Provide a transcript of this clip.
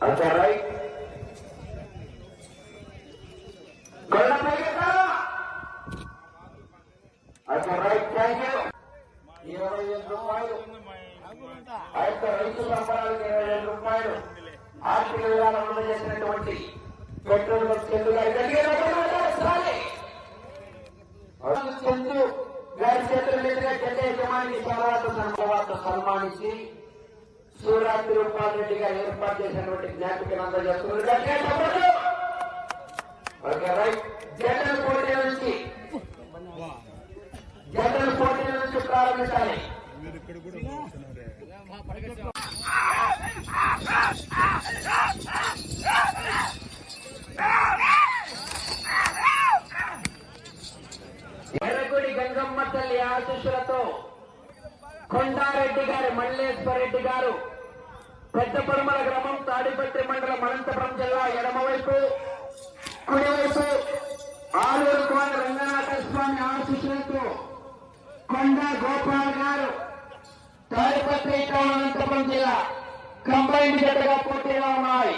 Okay, right? Gollapalli కదా? Right, thank you. ఇరవై ఐదు రూపాయలు ఆ యొక్క రైతు సంబరాలకు ఇరవై ఐదు రూపాయలు ఆర్థిక విధానం అమలు చేసినటువంటి పెట్రోల్ గారి గారి చేతుల మీదుగా యజమాని సన్మానించి శివరాత్రి రూపాల్ రెడ్డి గారు ఏర్పాటు చేసినటువంటి జ్ఞాపికను అందజేస్తున్నారు. గట్టిగా జనరల్ పోటీ నుంచి జనరల్ పోటీ నుంచి ప్రారంభించాలి. ఎర్రగుడి గంగమ్మ తల్లి ఆశీస్సులతో కొండారెడ్డి గారు మల్లేశ్వర రెడ్డి గారు. పెద్ద పడమల గ్రామం తాడిపత్రి మండలం అనంతపురం జిల్లా ఎడమవైపు. కుడివైపు ఆలూరు కోట రంగనాథ స్వామి ఆశీస్సులతో కొండ గోపాల్ గారు. తాడిపత్రి అనంతపురం జిల్లా. కంబైన్ జట్టుగా పోటీగా ఉన్నాయి.